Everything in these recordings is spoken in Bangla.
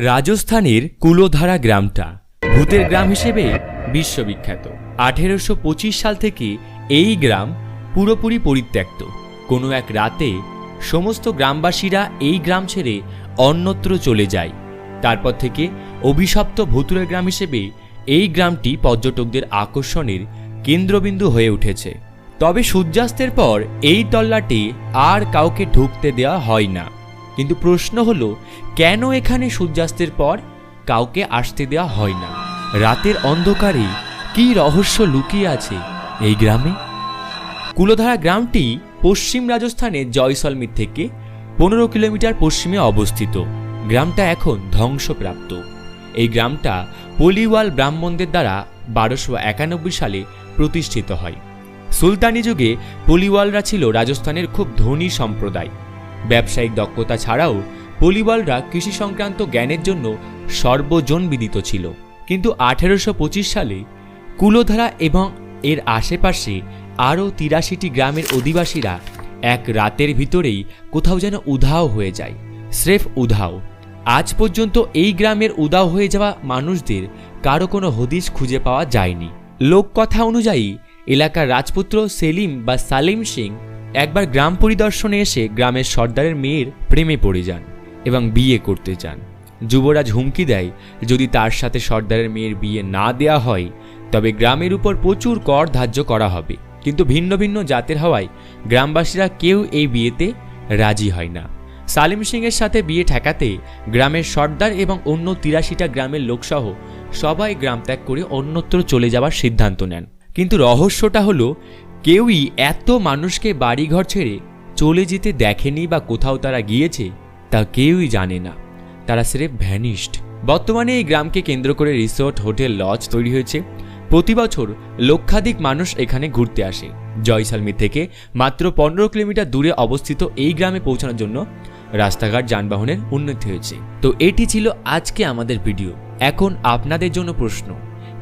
রাজস্থানের কুলোধারা গ্রামটা ভূতের গ্রাম হিসেবে বিশ্ববিখ্যাত। আঠেরোশো পঁচিশ সাল থেকে এই গ্রাম পুরোপুরি পরিত্যক্ত। কোনো এক রাতে সমস্ত গ্রামবাসীরা এই গ্রাম ছেড়ে অন্যত্র চলে যায়। তারপর থেকে অভিশপ্ত ভুতুরের গ্রাম হিসেবে এই গ্রামটি পর্যটকদের আকর্ষণের কেন্দ্রবিন্দু হয়ে উঠেছে। তবে সূর্যাস্তের পর এই তল্লাটি আর কাউকে ঢুকতে দেওয়া হয় না। কিন্তু প্রশ্ন হলো, কেন এখানে সূর্যাস্তের পর কাউকে আসতে দেওয়া হয় না? রাতের অন্ধকারে কি রহস্য লুকিয়ে আছে এই গ্রামে? কুলোধারা গ্রামটি পশ্চিম রাজস্থানের জয়সলমীর থেকে পনেরো কিলোমিটার পশ্চিমে অবস্থিত। গ্রামটা এখন ধ্বংসপ্রাপ্ত। এই গ্রামটা পলিওয়াল ব্রাহ্মণদের দ্বারা বারোশো একানব্বই সালে প্রতিষ্ঠিত হয়। সুলতানি যুগে পলিওয়ালরা ছিল রাজস্থানের খুব ধনী সম্প্রদায়। ব্যবসায়িক দক্ষতা ছাড়াও পলিওয়ালরা কৃষি সংক্রান্ত জ্ঞানের জন্য সর্বজনবিদিত ছিল। কিন্তু আঠেরোশো পঁচিশ সালে কুলোধারা এবং এর আশেপাশে আরও তিরাশিটি গ্রামের অধিবাসীরা এক রাতের ভিতরেই কোথাও যেন উধাও হয়ে যায়, স্রেফ উধাও। আজ পর্যন্ত এই গ্রামের উদাও হয়ে যাওয়া মানুষদের কারও কোনো হদিস খুঁজে পাওয়া যায়নি। লোককথা অনুযায়ী এলাকার রাজপুত্র সেলিম বা সালিম সিং একবার গ্রাম পরিদর্শনে এসে গ্রামের সর্দারের মেয়ের প্রেমে পড়ে যান এবং বিয়ে করতে চান যুবরাজ হুমকি দেয়, যদি তার সাথে সর্দারের মেয়ের বিয়ে না দেয়া হয়, তবে গ্রামের উপর প্রচুর কর ধার্য করা হবে। কিন্তু ভিন্ন ভিন্ন জাতের হওয়ায় গ্রামবাসীরা কেউ এই বিয়েতে রাজি হয় না। সালিম সিংয়ের সাথে বিয়ে ঠেকাতে গ্রামের সর্দার এবং অন্য তিরাশিটা গ্রামের লোকসহ সবাই গ্রাম ত্যাগ করে অন্যত্র চলে যাওয়ার সিদ্ধান্ত নেন। কিন্তু রহস্যটা হলো কেউই এত মানুষকে বাড়িঘর ছেড়ে চলে যেতে দেখেনি বা কোথাও তারা গিয়েছে, তা কেউই জানে না। তারা স্রেফ ভ্যানিশড। বর্তমানে এই গ্রামকে কেন্দ্র করে রিসোর্ট, হোটেল, লজ তৈরি হয়েছে। প্রতি বছর লক্ষাধিক মানুষ এখানে ঘুরতে আসে। জয়সালমীর থেকে মাত্র পনেরো কিলোমিটার দূরে অবস্থিত এই গ্রামে পৌঁছানোর জন্য রাস্তাঘাট, যানবাহনের উন্নতি হয়েছে। তো এটি ছিল আজকে আমাদের ভিডিও। এখন আপনাদের জন্য প্রশ্ন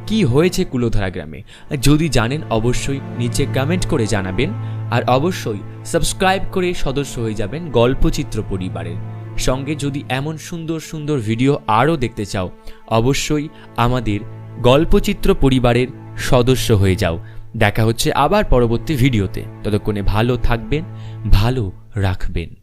কি হয়েছে কুলোধারা গ্রামে? যদি জানেন, অবশ্যই নিচে কমেন্ট করে জানাবেন। আর অবশ্যই সাবস্ক্রাইব করে সদস্য হয়ে যাবেন গল্পচিত্র পরিবারের। সঙ্গে যদি এমন সুন্দর সুন্দর ভিডিও আরও দেখতে চাও, অবশ্যই আমাদের গল্পচিত্র পরিবারের সদস্য হয়ে যাও। দেখা হচ্ছে আবার পরবর্তী ভিডিওতে ততক্ষণে ভালো থাকবেন, ভালো রাখবেন।